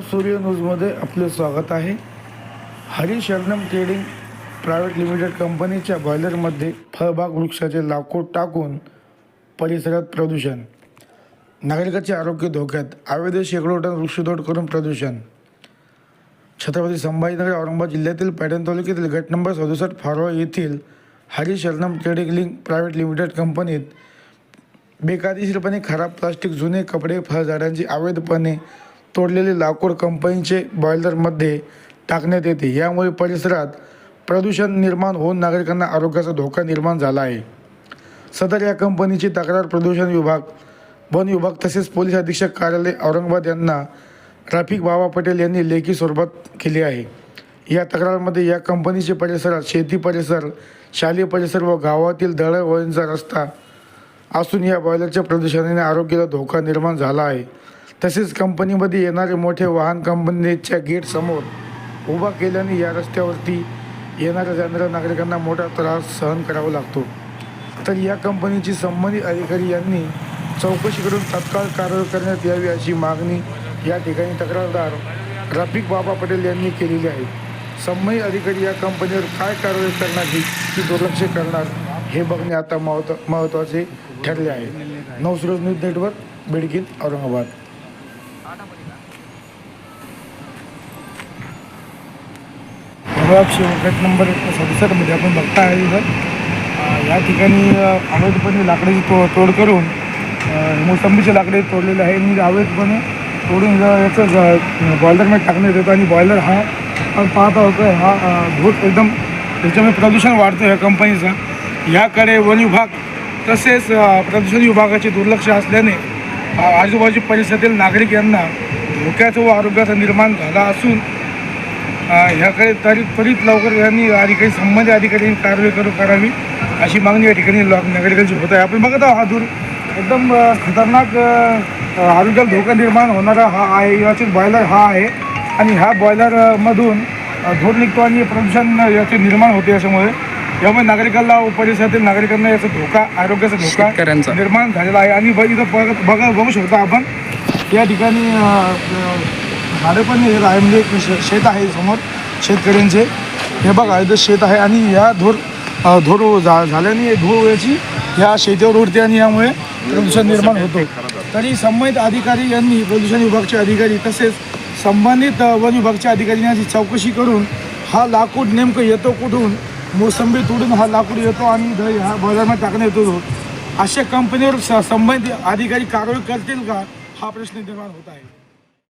सूर्य न्यूजमध्ये आपले स्वागत आहे. हरी शरणम ट्रेडिंग प्रायव्हेट लिमिटेड कंपनीच्या बॉयलरमध्ये फळबाग वृक्षाचे लाकूड टाकून परिसरात प्रदूषण. नागरिकांचे आरोग्य धोक्यात. अवैध शेकडो टन वृक्षतोड करून प्रदूषण. छत्रपती संभाजीनगर औरंगाबाद जिल्ह्यातील पैठण तालुक्यातील गट नंबर सदुसष्ट फारोळा येथील हरी शरणम ट्रेडिंग लिंक प्रायव्हेट लिमिटेड कंपनीत बेकायदेशीरपणे खराब प्लास्टिक जुने कपडे फळझाडांची अवैधपणे तोडलेले लाकूड कंपनीचे बॉयलरमध्ये टाकण्यात येते. यामुळे परिसरात प्रदूषण निर्माण होऊन नागरिकांना आरोग्याचा धोका निर्माण झाला आहे. सदर या कंपनीची तक्रार प्रदूषण विभाग वन विभाग तसेच पोलीस अधीक्षक कार्यालय औरंगाबाद यांना ट्रॅफिक बाबा पटेल यांनी लेखी स्वरूपात केली आहे. या तक्रारमध्ये या कंपनीचे परिसरात शेती परिसर शालेय परिसर व गावातील दळणवळणचा रस्ता असून या बॉयलरच्या प्रदूषणाने आरोग्याला धोका निर्माण झाला आहे. तसेच कंपनीमध्ये येणारे मोठे वाहन कंपनीच्या गेटसमोर उभा केल्याने या रस्त्यावरती येणाऱ्या जाणाऱ्या नागरिकांना मोठा त्रास सहन करावा लागतो. तर या कंपनीची संबंधित अधिकारी यांनी चौकशी करून तत्काळ कारवाई करण्यात यावी अशी मागणी या ठिकाणी तक्रारदार रफिक बाबा पटेल यांनी केलेली आहे. संबंधित अधिकारी या कंपनीवर काय कारवाई करणार की की दुर्लक्ष करणार हे बघणे आता महत्त्व महत्त्वाचे ठरले आहे. नवसुरज न्यूज नेटवर्क बेडकीत औरंगाबाद. गट नंबर सदुसष्टमध्ये आपण बघता आहे या ठिकाणी अवैधपणे लाकडाची तो तोड करून मोसंबीचे लाकडे तोडलेले आहे आणि म्हणजे अवैधपणे तोडून ज- याचं बॉयलरमध्ये टाकण्यात येतं आणि बॉयलर हा आपण पाहत आहोत हा धूर एकदम त्याच्यामुळे प्रदूषण वाढतं या कंपनीचं. याकडे वन विभाग तसेच प्रदूषण विभागाचे दुर्लक्ष असल्याने आजूबाजू परिसरातील नागरिक यांना धोक्याचा व आरोग्याचा निर्माण झाला असून ह्याकडे त्वरित त्वरित लवकर यांनी अधिकारी संबंधित अधिकाऱ्यांनी कारवाई करू करावी अशी मागणी या ठिकाणी लो- नागरिकांची होत आहे. आपण बघत आहोत हा दूर. एकदम खतरनाक आरोग्याला धोका निर्माण होणारा हा आहे. याचे बॉयलर हा आहे. आणि ह्या बॉयलरमधून धूर निघतो आणि प्रदूषण याचे निर्माण होते याच्यामुळे. यामुळे नागरिकांना परिसरातील नागरिकांना याचा धोका आरोग्याचा धोका. निर्माण झालेला आहे. आणि इथं बघत बघा बघू शकता आपण. या ठिकाणी झाडं पण हे आहे म्हणजे एक शे- शेत आहे समोर शेतकऱ्यांचे. हे बघा इथं शेत आहे आणि या धूर धूर झा झाल्याने धूळ याची या शेतीवर उडते आणि यामुळे प्रदूषण निर्माण होतो. तरी संबंधित अधिकारी यांनी प्रदूषण विभागचे अधिकारी तसेच संबंधित वन विभागच्या अधिकाऱ्यांनी यांची चौकशी करून हा लाकूड नेमकं येतो कुठून मोसंबी तोडून हा लाकूड येतो आणि इथं ह्या बाजारामध्ये टाकण्यात येतो. अशा कंपनीवर स- संबंधित अधिकारी कारवाई करतील का हा प्रश्न निर्माण होत आहे.